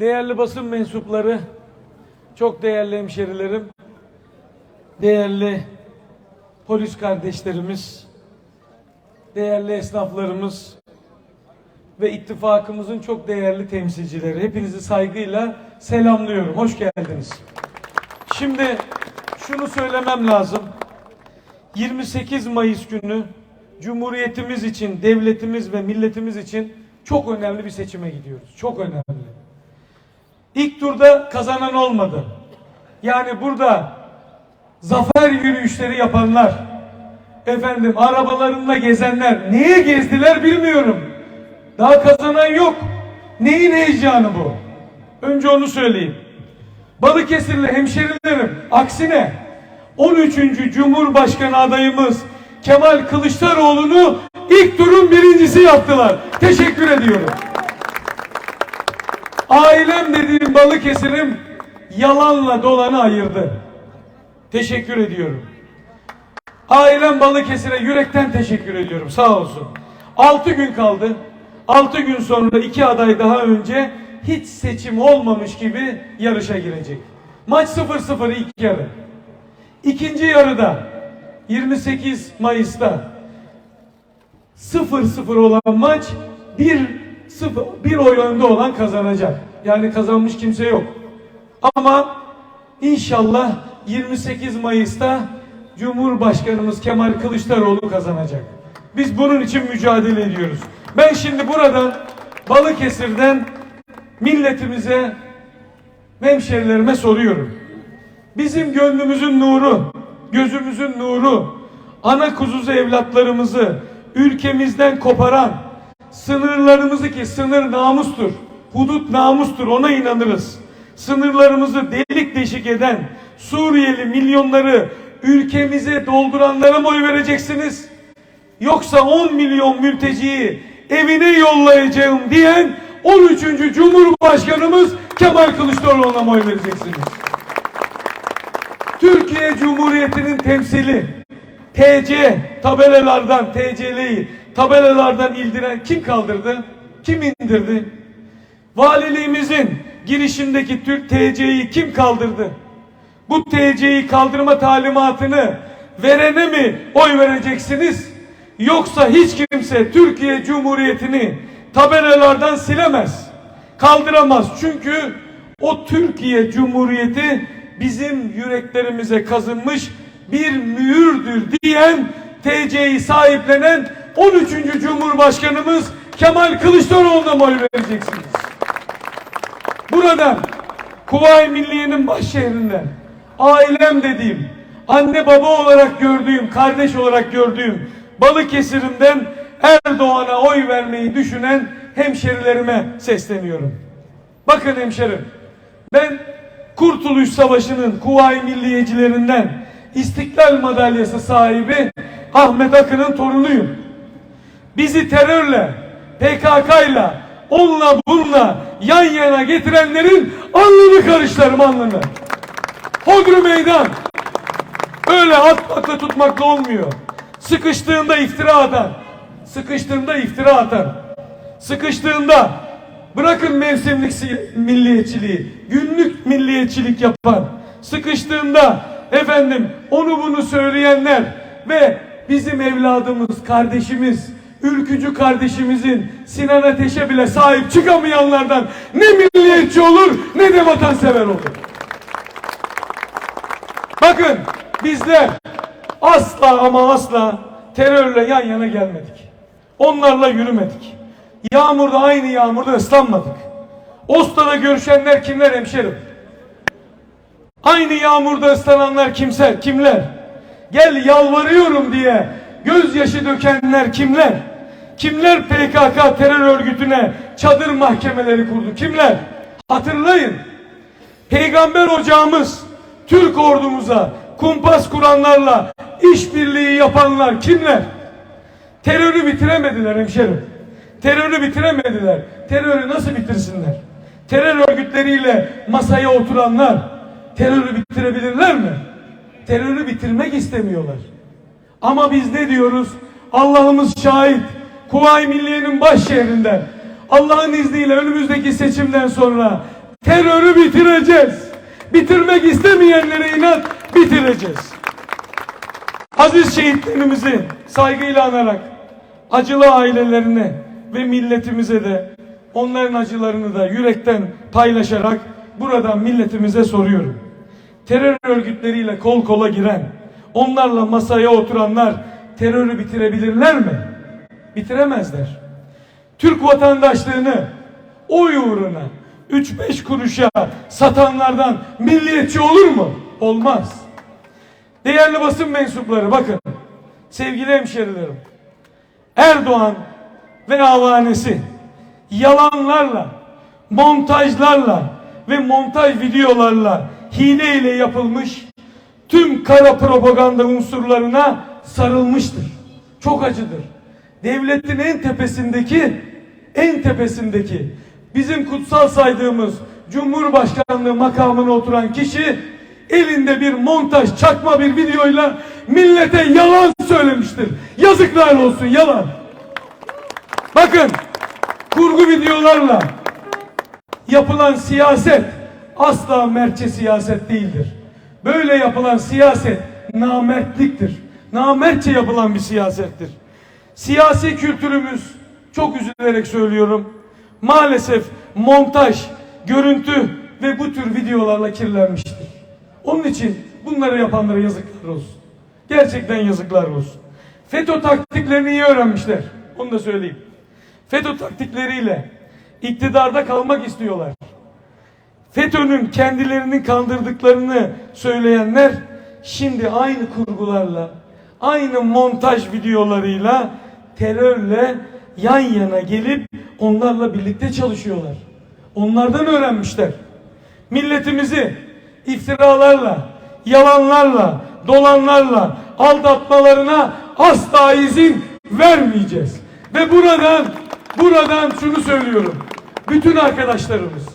Değerli basın mensupları, çok değerli hemşerilerim, değerli polis kardeşlerimiz, değerli esnaflarımız ve ittifakımızın çok değerli temsilcileri. Hepinizi saygıyla selamlıyorum. Hoş geldiniz. Şimdi şunu söylemem lazım. 28 Mayıs günü Cumhuriyetimiz için, devletimiz ve milletimiz için çok önemli bir seçime gidiyoruz. Çok önemli. İlk turda kazanan olmadı. Yani burada zafer yürüyüşleri yapanlar, efendim arabalarında gezenler, niye gezdiler bilmiyorum. Daha kazanan yok. Neyin heyecanı bu? Önce onu söyleyeyim. Balıkesirli hemşerilerim aksine 13. Cumhurbaşkanı adayımız Kemal Kılıçdaroğlu'nu ilk turun birincisi yaptılar. Teşekkür ediyorum. Ailem dediğim Balıkesir'im yalanla dolanı ayırdı. Teşekkür ediyorum. Ailem Balıkesir'e yürekten teşekkür ediyorum. Sağ olsun. 6 gün kaldı. 6 gün sonra iki aday daha önce hiç seçim olmamış gibi yarışa girecek. Maç 0-0 ilk yarı. İkinci yarıda 28 Mayıs'ta 0-0 olan maç 1 0 bir oy önde olan kazanacak. Yani kazanmış kimse yok. Ama inşallah 28 Mayıs'ta Cumhurbaşkanımız Kemal Kılıçdaroğlu kazanacak. Biz bunun için mücadele ediyoruz. Ben şimdi buradan Balıkesir'den milletimize, hemşerilerime soruyorum. Bizim gönlümüzün nuru, gözümüzün nuru, ana kuzuzu evlatlarımızı ülkemizden koparan, sınırlarımızı ki sınır namustur, hudut namustur ona inanırız. Sınırlarımızı delik deşik eden Suriyeli milyonları ülkemize dolduranlara mı oy vereceksiniz? Yoksa 10 milyon mülteciyi evine yollayacağım diyen 13. Cumhurbaşkanımız Kemal Kılıçdaroğlu'na mı oy vereceksiniz? Türkiye Cumhuriyeti'nin temsili TC tabelalardan TC'liyi tabelalardan ildiren kim kaldırdı? Kim indirdi? Valiliğimizin girişindeki Türk TC'yi kim kaldırdı? Bu TC'yi kaldırma talimatını verene mi oy vereceksiniz? Yoksa hiç kimse Türkiye Cumhuriyeti'ni tabelalardan silemez. Kaldıramaz. Çünkü o Türkiye Cumhuriyeti bizim yüreklerimize kazınmış bir mühürdür diyen TC'yi sahiplenen 13. Cumhurbaşkanımız Kemal Kılıçdaroğlu'na mı vereceksiniz? Buradan Kuvayi Milliye'nin baş şehrinden ailem dediğim, anne baba olarak gördüğüm, kardeş olarak gördüğüm Balıkesir'imden Erdoğan'a oy vermeyi düşünen hemşerilerime sesleniyorum. Bakın hemşerim, ben Kurtuluş Savaşı'nın Kuvayi Milliyecilerinden İstiklal Madalyası sahibi Ahmet Akın'ın torunuyum. Bizi terörle, PKK'yla, onunla bununla yan yana getirenlerin alnını karışlarım alnını. Hodri meydan. Öyle atmakla tutmakla olmuyor. Sıkıştığında iftira atan. Sıkıştığında iftira atan. Sıkıştığında bırakın mevsimlik si- milliyetçiliği, günlük milliyetçilik yapan. Sıkıştığında efendim onu bunu söyleyenler ve bizim evladımız, kardeşimiz, ülkücü kardeşimizin Sinan Ateş'e bile sahip çıkamayanlardan ne milliyetçi olur ne de vatansever olur. Bakın bizler asla ama asla terörle yan yana gelmedik. Onlarla yürümedik. Yağmurda aynı yağmurda ıslanmadık. Oslo'da görüşenler kimler hemşerim? Aynı yağmurda ıslananlar kimser, kimler? Gel yalvarıyorum diye gözyaşı dökenler kimler? Kimler PKK terör örgütüne çadır mahkemeleri kurdu? Kimler? Hatırlayın. Peygamber ocağımız Türk ordumuza kumpas kuranlarla işbirliği yapanlar kimler? Terörü bitiremediler hemşerim. Terörü bitiremediler. Terörü nasıl bitirsinler? Terör örgütleriyle masaya oturanlar terörü bitirebilirler mi? Terörü bitirmek istemiyorlar. Ama biz ne diyoruz? Allah'ımız şahit. Kuvayi Milliye'nin baş şehrinden Allah'ın izniyle önümüzdeki seçimden sonra Terörü bitireceğiz. Bitirmek istemeyenlere inat bitireceğiz. Aziz şehitlerimizi saygıyla anarak acılı ailelerine ve milletimize de onların acılarını da yürekten paylaşarak buradan milletimize soruyorum. Terör örgütleriyle kol kola giren, onlarla masaya oturanlar terörü bitirebilirler mi? Bitiremezler. Türk vatandaşlığını oy uğruna 3-5 kuruşa satanlardan milliyetçi olur mu? Olmaz. Değerli basın mensupları bakın. Sevgili hemşerilerim. Erdoğan ve avanesi yalanlarla, montajlarla ve montaj videolarla hileyle yapılmış tüm kara propaganda unsurlarına sarılmıştır. Çok acıdır. Devletin en tepesindeki en tepesindeki bizim kutsal saydığımız Cumhurbaşkanlığı makamına oturan kişi elinde bir montaj çakma bir videoyla millete yalan söylemiştir. Yazıklar olsun yalan. Bakın kurgu videolarla yapılan siyaset asla mertçe siyaset değildir. Böyle yapılan siyaset namertliktir. Namertçe yapılan bir siyasettir. Siyasi kültürümüz çok üzülerek söylüyorum. Maalesef montaj, görüntü ve bu tür videolarla kirlenmiştir. Onun için bunları yapanlara yazıklar olsun. Gerçekten yazıklar olsun. FETÖ taktiklerini iyi öğrenmişler. Onu da söyleyeyim. FETÖ taktikleriyle iktidarda kalmak istiyorlar. FETÖ'nün kendilerinin kandırdıklarını söyleyenler şimdi aynı kurgularla, aynı montaj videolarıyla terörle yan yana gelip onlarla birlikte çalışıyorlar. Onlardan öğrenmişler. Milletimizi iftiralarla, yalanlarla, dolanlarla aldatmalarına asla izin vermeyeceğiz. Ve buradan buradan şunu söylüyorum. Bütün arkadaşlarımız,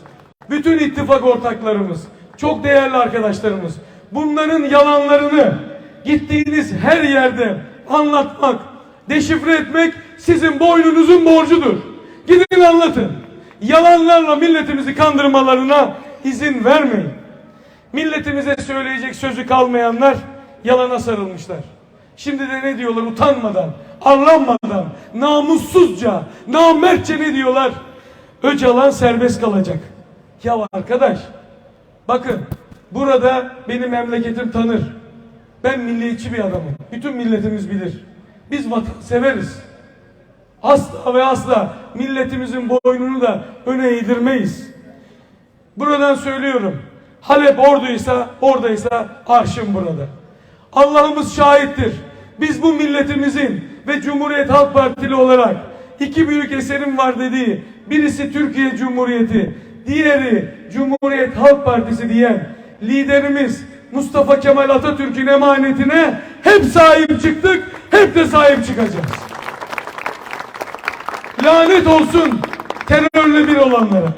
bütün ittifak ortaklarımız, çok değerli arkadaşlarımız bunların yalanlarını gittiğiniz her yerde anlatmak, deşifre etmek sizin boynunuzun borcudur. Gidin anlatın. Yalanlarla milletimizi kandırmalarına izin vermeyin. Milletimize söyleyecek sözü kalmayanlar yalana sarılmışlar. Şimdi de ne diyorlar utanmadan, arlanmadan, namussuzca, namertçe ne diyorlar? Öcalan serbest kalacak. Ya arkadaş, bakın burada benim memleketim tanır. Ben milliyetçi bir adamım. Bütün milletimiz bilir. Biz vatan severiz. Asla ve asla milletimizin boynunu da öne eğdirmeyiz. Buradan söylüyorum. Halep orduysa, oradaysa arşım burada. Allah'ımız şahittir. Biz bu milletimizin ve Cumhuriyet Halk Partili olarak iki büyük eserim var dediği, birisi Türkiye Cumhuriyeti, diğeri Cumhuriyet Halk Partisi diyen liderimiz Mustafa Kemal Atatürk'ün emanetine hep sahip çıktık, hep de sahip çıkacağız. Lanet olsun terörle bir olanlara.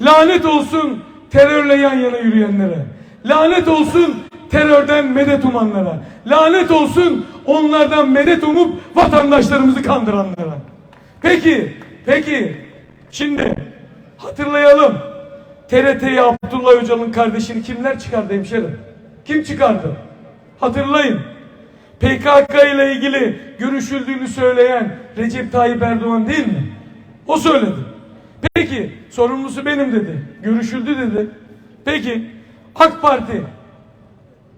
Lanet olsun terörle yan yana yürüyenlere. Lanet olsun terörden medet umanlara. Lanet olsun onlardan medet umup vatandaşlarımızı kandıranlara. Peki, peki şimdi hatırlayalım. TRT'ye Abdullah Öcalan'ın kardeşini kimler çıkardı hemşerim? Kim çıkardı? Hatırlayın. PKK ile ilgili görüşüldüğünü söyleyen Recep Tayyip Erdoğan değil mi? O söyledi. Peki sorumlusu benim dedi. Görüşüldü dedi. Peki AK Parti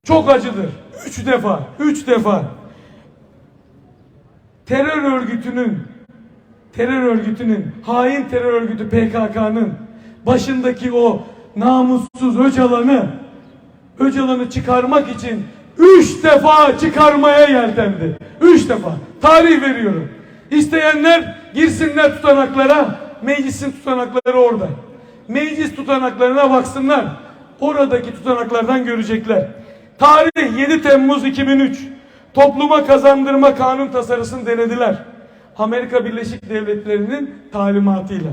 çok acıdır. Üç defa, üç defa terör örgütünün terör örgütünün hain terör örgütü PKK'nın başındaki o namussuz Öcalan'ı Öcalan'ı çıkarmak için üç defa çıkarmaya yeltendi. Üç defa. Tarih veriyorum. İsteyenler girsinler tutanaklara. Meclisin tutanakları orada. Meclis tutanaklarına baksınlar. Oradaki tutanaklardan görecekler. Tarih 7 Temmuz 2003. Topluma kazandırma kanun tasarısını denediler. Amerika Birleşik Devletleri'nin talimatıyla.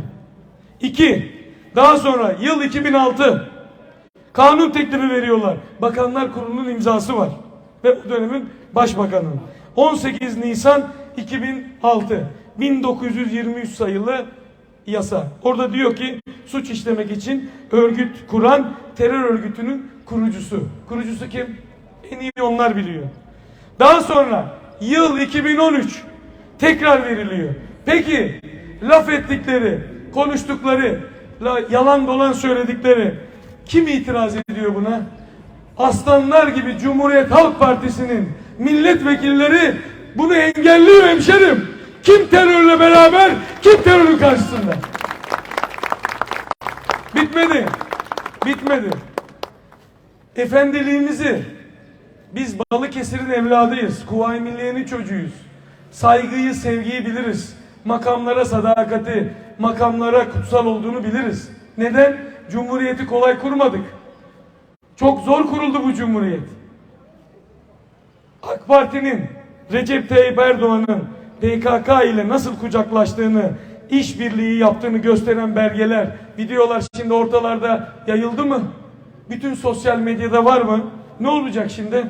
İki, daha sonra yıl 2006 kanun teklifi veriyorlar. Bakanlar Kurulu'nun imzası var. Ve o dönemin başbakanı. 18 Nisan 2006 1923 sayılı yasa. Orada diyor ki suç işlemek için örgüt kuran terör örgütünün kurucusu. Kurucusu kim? En iyi onlar biliyor. Daha sonra yıl 2013 tekrar veriliyor. Peki laf ettikleri, konuştukları, la- yalan dolan söyledikleri kim itiraz ediyor buna? Aslanlar gibi Cumhuriyet Halk Partisi'nin milletvekilleri bunu engelliyor hemşerim. Kim terörle beraber, kim terörün karşısında? Bitmedi. Bitmedi. Efendiliğimizi biz Balıkesir'in evladıyız. Kuvayi Milliye'nin çocuğuyuz. Saygıyı, sevgiyi biliriz. Makamlara sadakati, makamlara kutsal olduğunu biliriz. Neden? Cumhuriyeti kolay kurmadık. Çok zor kuruldu bu cumhuriyet. AK Parti'nin Recep Tayyip Erdoğan'ın PKK ile nasıl kucaklaştığını, işbirliği yaptığını gösteren belgeler, videolar şimdi ortalarda yayıldı mı? Bütün sosyal medyada var mı? Ne olacak şimdi?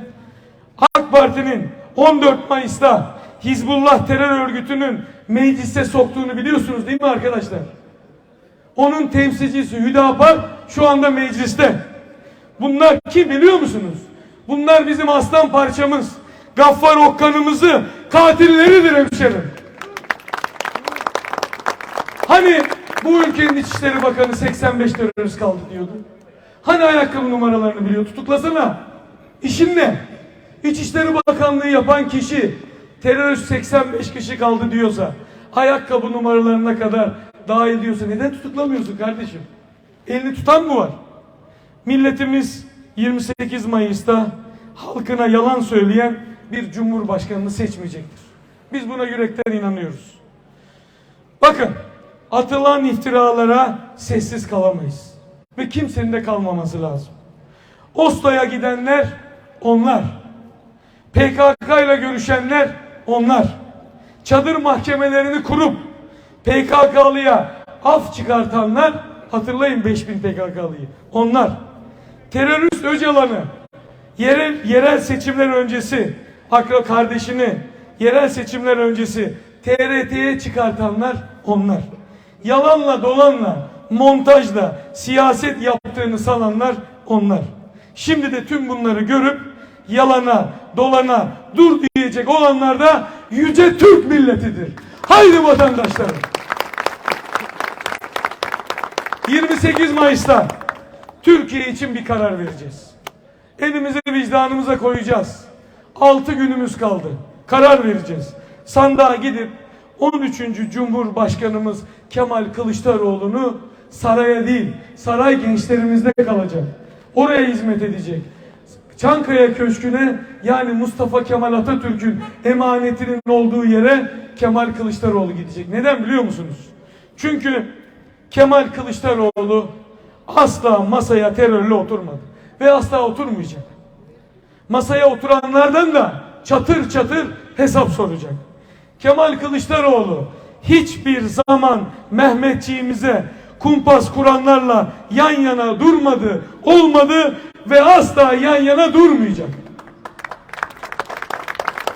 AK Parti'nin 14 Mayıs'ta Hizbullah terör örgütünün meclise soktuğunu biliyorsunuz değil mi arkadaşlar? Onun temsilcisi Hüdapar şu anda mecliste. Bunlar kim biliyor musunuz? Bunlar bizim aslan parçamız. Gaffar Okkan'ımızı katilleridir hemşerim. Hani bu ülkenin İçişleri Bakanı 85 terörist kaldı diyordu. Hani ayakkabı numaralarını biliyor tutuklasana. İşin ne? İçişleri Bakanlığı yapan kişi terörist 85 kişi kaldı diyorsa ayakkabı numaralarına kadar dahil diyorsa neden tutuklamıyorsun kardeşim? Elini tutan mı var? Milletimiz 28 Mayıs'ta halkına yalan söyleyen bir cumhurbaşkanını seçmeyecektir. Biz buna yürekten inanıyoruz. Bakın atılan iftiralara sessiz kalamayız. Ve kimsenin de kalmaması lazım. Oslo'ya gidenler onlar. PKK ile görüşenler onlar. Çadır mahkemelerini kurup PKK'lıya af çıkartanlar hatırlayın 5000 PKK'lıyı. Onlar. Terörist Öcalan'ı yerel, yerel seçimler öncesi akra kardeşini yerel seçimler öncesi TRT'ye çıkartanlar onlar. Yalanla dolanla montajla siyaset yaptığını sananlar onlar. Şimdi de tüm bunları görüp yalana dolana dur diyecek olanlar da yüce Türk milletidir. Haydi vatandaşlarım. 28 Mayıs'ta Türkiye için bir karar vereceğiz. Elimizi vicdanımıza koyacağız. 6 günümüz kaldı. Karar vereceğiz. Sandığa gidip 13. Cumhurbaşkanımız Kemal Kılıçdaroğlu'nu saraya değil, saray gençlerimizde kalacak. Oraya hizmet edecek. Çankaya Köşkü'ne yani Mustafa Kemal Atatürk'ün emanetinin olduğu yere Kemal Kılıçdaroğlu gidecek. Neden biliyor musunuz? Çünkü Kemal Kılıçdaroğlu asla masaya terörle oturmadı. Ve asla oturmayacak. Masaya oturanlardan da çatır çatır hesap soracak. Kemal Kılıçdaroğlu hiçbir zaman Mehmetçiğimize kumpas kuranlarla yan yana durmadı, olmadı ve asla yan yana durmayacak.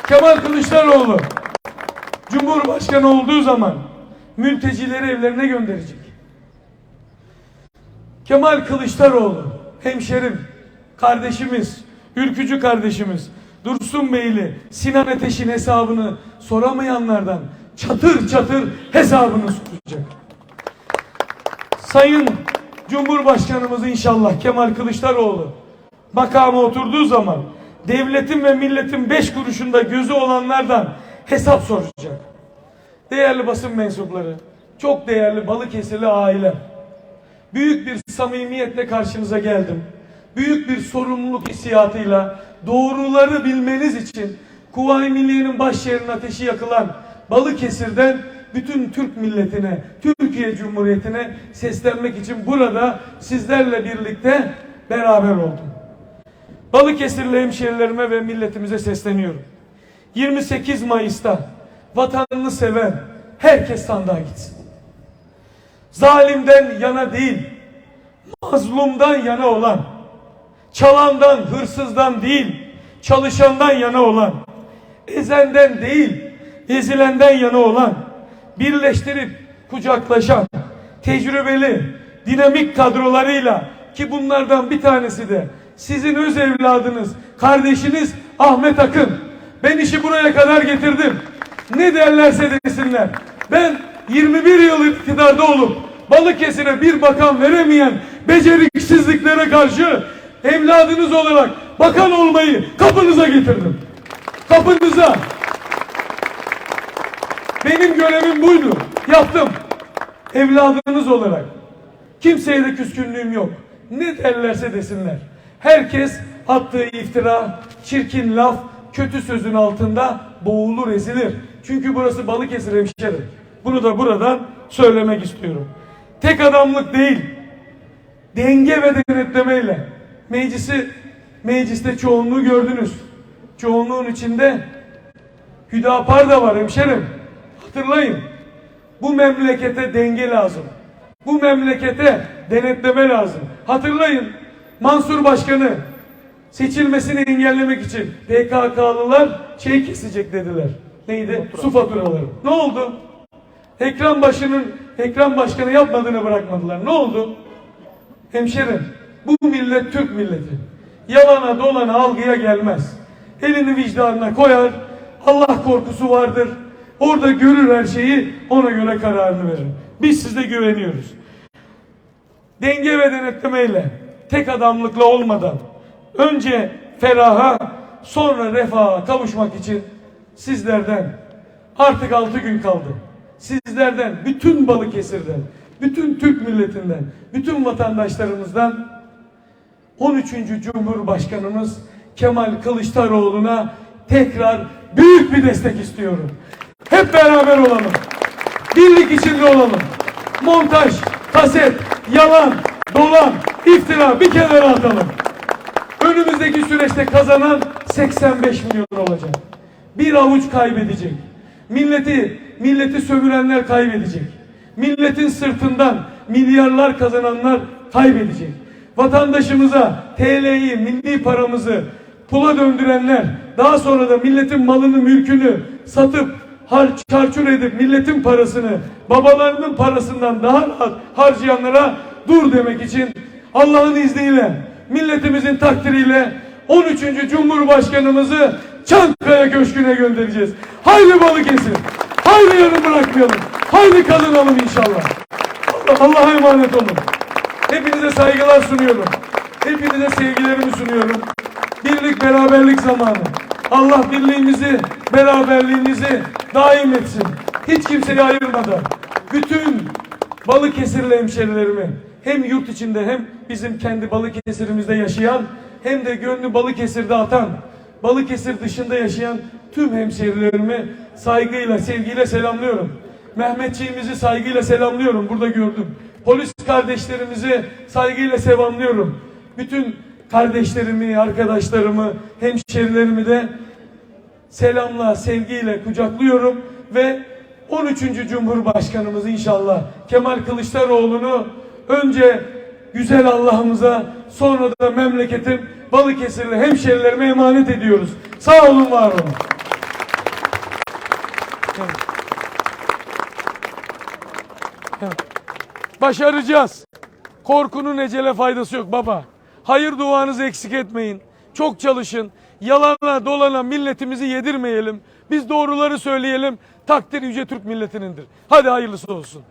Kemal Kılıçdaroğlu Cumhurbaşkanı olduğu zaman mültecileri evlerine gönderecek. Kemal Kılıçdaroğlu hemşerim, kardeşimiz, ülkücü kardeşimiz Dursun Beyli Sinan Ateş'in hesabını soramayanlardan çatır çatır hesabını soracak. Sayın Cumhurbaşkanımız inşallah Kemal Kılıçdaroğlu makama oturduğu zaman devletin ve milletin beş kuruşunda gözü olanlardan hesap soracak. Değerli basın mensupları, çok değerli Balıkesirli aile. Büyük bir samimiyetle karşınıza geldim. Büyük bir sorumluluk hissiyatıyla doğruları bilmeniz için Kuvayi Milliye'nin baş şehrinin ateşi yakılan Balıkesir'den bütün Türk milletine, Türkiye Cumhuriyeti'ne seslenmek için burada sizlerle birlikte beraber oldum. Balıkesirli hemşehrilerime ve milletimize sesleniyorum. 28 Mayıs'ta vatanını seven herkes sandığa gitsin. Zalimden yana değil, mazlumdan yana olan, çalandan, hırsızdan değil, çalışandan yana olan, ezenden değil, ezilenden yana olan, birleştirip kucaklaşan, tecrübeli, dinamik kadrolarıyla ki bunlardan bir tanesi de sizin öz evladınız, kardeşiniz Ahmet Akın. Ben işi buraya kadar getirdim. Ne derlerse desinler. Ben 21 yıl iktidarda olup Balıkesir'e bir bakan veremeyen beceriksizliklere karşı evladınız olarak bakan olmayı kapınıza getirdim. Kapınıza. Benim görevim buydu. Yaptım. Evladınız olarak. Kimseye de küskünlüğüm yok. Ne derlerse desinler. Herkes attığı iftira, çirkin laf, kötü sözün altında boğulur, ezilir. Çünkü burası Balıkesir hemşerim. Bunu da buradan söylemek istiyorum. Tek adamlık değil, denge ve denetlemeyle meclisi mecliste çoğunluğu gördünüz. Çoğunluğun içinde Hüdapar da var hemşerim. Hatırlayın. Bu memlekete denge lazım. Bu memlekete denetleme lazım. Hatırlayın. Mansur Başkanı seçilmesini engellemek için PKK'lılar şey kesecek dediler. Neydi? Su faturaları. Ne oldu? Ekran başının ekran başkanı yapmadığını bırakmadılar. Ne oldu? Hemşerim, bu millet Türk milleti. Yalana dolana algıya gelmez. Elini vicdanına koyar. Allah korkusu vardır. Orada görür her şeyi, ona göre kararını verir. Biz size güveniyoruz. Denge ve denetlemeyle, tek adamlıkla olmadan, önce feraha, sonra refaha kavuşmak için sizlerden artık altı gün kaldı. Sizlerden, bütün Balıkesir'den, bütün Türk milletinden, bütün vatandaşlarımızdan 13. Cumhurbaşkanımız Kemal Kılıçdaroğlu'na tekrar büyük bir destek istiyorum. Hep beraber olalım. Birlik içinde olalım. Montaj, kaset, yalan, dolan, iftira bir kenara atalım. Önümüzdeki süreçte kazanan 85 milyon olacak. Bir avuç kaybedecek. Milleti, milleti sömürenler kaybedecek. Milletin sırtından milyarlar kazananlar kaybedecek. Vatandaşımıza TL'yi, milli paramızı pula döndürenler, daha sonra da milletin malını, mülkünü satıp har çarçur edip milletin parasını babalarının parasından daha rahat harcayanlara dur demek için Allah'ın izniyle milletimizin takdiriyle 13. Cumhurbaşkanımızı Çankaya Köşkü'ne göndereceğiz. Haydi Balıkesir. Haydi yarım bırakmayalım. Haydi kazanalım inşallah. Allah- Allah'a emanet olun. Hepinize saygılar sunuyorum. Hepinize sevgilerimi sunuyorum. Birlik beraberlik zamanı. Allah birliğimizi, beraberliğimizi daim etsin. Hiç kimseyi ayırmadan. Bütün Balıkesirli hemşerilerimi hem yurt içinde hem bizim kendi Balıkesir'imizde yaşayan hem de gönlü Balıkesir'de atan Balıkesir dışında yaşayan tüm hemşerilerimi saygıyla, sevgiyle selamlıyorum. Mehmetçiğimizi saygıyla selamlıyorum. Burada gördüm. Polis kardeşlerimizi saygıyla selamlıyorum. Bütün kardeşlerimi, arkadaşlarımı, hemşerilerimi de selamla, sevgiyle kucaklıyorum ve 13. Cumhurbaşkanımız inşallah Kemal Kılıçdaroğlu'nu önce güzel Allah'ımıza sonra da memleketim Balıkesirli hemşerilerime emanet ediyoruz. Sağ olun, var olun. Başaracağız. Korkunun ecele faydası yok baba. Hayır duanızı eksik etmeyin. Çok çalışın. Yalana dolana milletimizi yedirmeyelim. Biz doğruları söyleyelim. Takdir yüce Türk milletinindir. Hadi hayırlısı olsun.